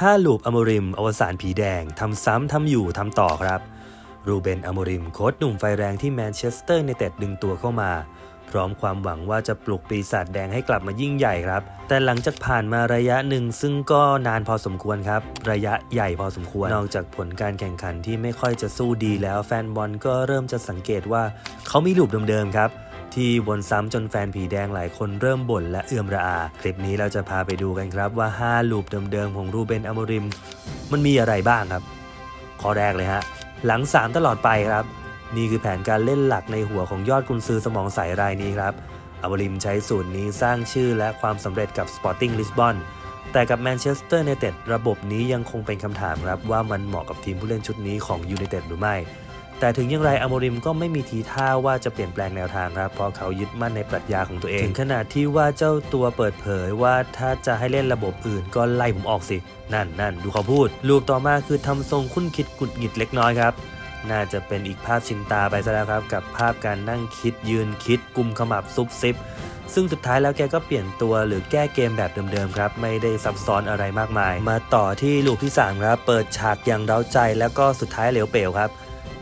5ลูปอโมริม อวสานผีแดง ทำซ้ำทำอยู่ทำต่อครับ รูเบนอโมริมโค้ชหนุ่มไฟแรงที่แมนเชสเตอร์ในเต็ดดึงตัวเข้ามา พร้อมความหวังว่าจะปลุกปีศาจแดงให้กลับมายิ่งใหญ่ครับ แต่หลังจากผ่านมาระยะหนึ่งซึ่งก็นานพอสมควรครับ ระยะใหญ่พอสมควร นอกจากผลการแข่งขันที่ไม่ค่อยจะสู้ดีแล้วแฟนบอลก็เริ่มจะสังเกตว่าเขามีลูปเดิมๆครับ ที่วนซ้ำจนแฟนผีแดงหลายคนเริ่มบ่นและเอื่อมระอา คลิปนี้เราจะพาไปดูกันครับว่า 5 ลูปเดิมๆของรูเบนอมริม มันมีอะไรบ้างครับ ข้อแรกเลยฮะ หลัง 3 ตลอดไปครับ นี่คือแผนการเล่นหลักในหัวของยอดกุนซือสมองใสรายนี้ครับอมริมใช้สูตรนี้สร้างชื่อและความสำเร็จกับ Sporting Lisbon แต่กับแมนเชสเตอร์ n นเต็ดระบบนี้ยังคงเป็นคำถามครับว่ามันเหมาะกับทีมผู้เล่นชุดนี้ของยูไนเต็ดหรือไม่ แต่ถึงอย่างไรอโมริมก็ไม่มีทีท่าว่าจะเปลี่ยนแปลงแนวทางครับ เพราะเขายึดมั่นในปรัชญาของตัวเอง ถึงขนาดที่ว่าเจ้าตัวเปิดเผยว่าถ้าจะให้เล่นระบบอื่นก็ไล่ผมออกสิ นั่นนั่นดูเขาพูด รูปต่อมาคือทำทรงคุ้นคิดกุดหงิดเล็กน้อยครับน่าจะเป็นอีกภาพชินตาไปซะแล้วครับ กับภาพการนั่งคิดยืนคิดกุมขมับซุบซิบ ซึ่งสุดท้ายแล้วแกก็เปลี่ยนตัวหรือแก้เกมแบบเดิมๆครับ ไม่ได้ซับซ้อนอะไรมากมาย มาต่อที่ลูกที่3ครับเปิดฉากอย่างเร้าใจแล้วก็สุดท้ายเหลวเป๋วครับ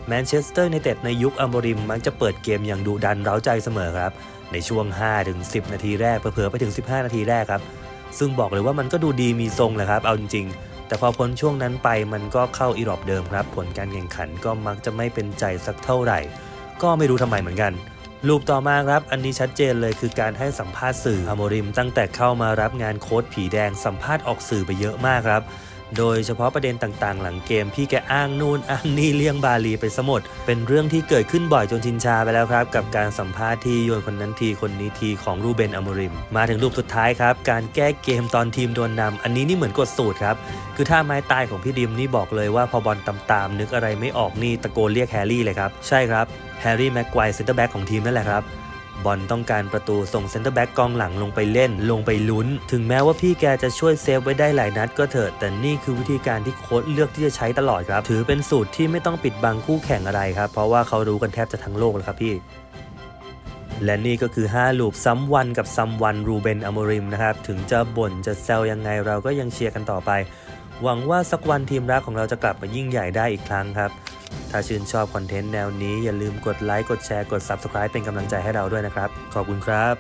แมนเชสเตอร์ในเต็ดในยุคอัมบริมมักจะเปิดเกมอย่างดุดันเร้าใจเสมอครับ ในช่วง 5-10 นาทีแรกเผลอๆไปถึง 15 นาทีแรกครับ ซึ่งบอกเลยว่ามันก็ดูดีมีทรงแหละครับ เอาจริงๆ แต่พอพ้นช่วงนั้นไปมันก็เข้าอีรอบเดิมครับ ผลการแข่งขันก็มักจะไม่เป็นใจสักเท่าไหร่ ก็ไม่รู้ทำไมเหมือนกันรูปต่อมาครับ อันนี้ชัดเจนเลยคือการให้สัมภาษณ์สื่ออโมริมตั้งแต่เข้ามารับงานโค้ชผีแดงสัมภาษณ์ออกสื่อไปเยอะมากครับ โดยเฉพาะประเด็นต่างๆ หลังเกมพี่แกอ้างนู่นอ้างนี่เลี่ยงบาลีไปสมด เป็นเรื่องที่เกิดขึ้นบ่อยจนชินชาไปแล้วครับ กับการสัมภาษณ์ที่โยนคนนั้นทีคนนี้ทีของรูเบนอมริม มาถึงรูปสุดท้ายครับ การแก้เกมตอนทีมโดนนำอันนี้นี่เหมือนกดสูตรครับ คือถ้าไม้ตายของพี่ดิมนี่บอกเลยว่าพอบอลตามๆนึกอะไรไม่ออกนี่ตะโกนเรียกแฮร์รี่เลยครับใช่ครับแฮร์รี่แม็กไกวร์เซนเตอร์แบ็กของทีมนั่นแหละครับ บอลต้องการประตูส่งเซนเตอร์แบ็กกองหลังลงไปเล่น ลงไปลุ้น ถึงแม้ว่าพี่แกจะช่วยเซฟไว้ได้หลายนัดก็เถอะ แต่นี่คือวิธีการที่โค้ชเลือกที่จะใช้ตลอดครับ ถือเป็นสูตรที่ไม่ต้องปิดบังคู่แข่งอะไรครับ เพราะว่าเขารู้กันแทบจะทั้งโลกแล้วครับพี่และนี่ก็คือ 5 ลูปซ้ำวันกับซ้ำวันรูเบนอโมริมนะครับ ถึงจะบ่นจะแซวยังไงเราก็ยังเชียร์กันต่อไป หวังว่าสักวันทีมรักของเราจะกลับมายิ่งใหญ่ได้อีกครั้งครับ ถ้าชื่นชอบคอนเทนต์แนวนี้อย่าลืมกดไลค์ กดแชร์ กด Subscribe เป็นกำลังใจให้เราด้วยนะครับ ขอบคุณครับ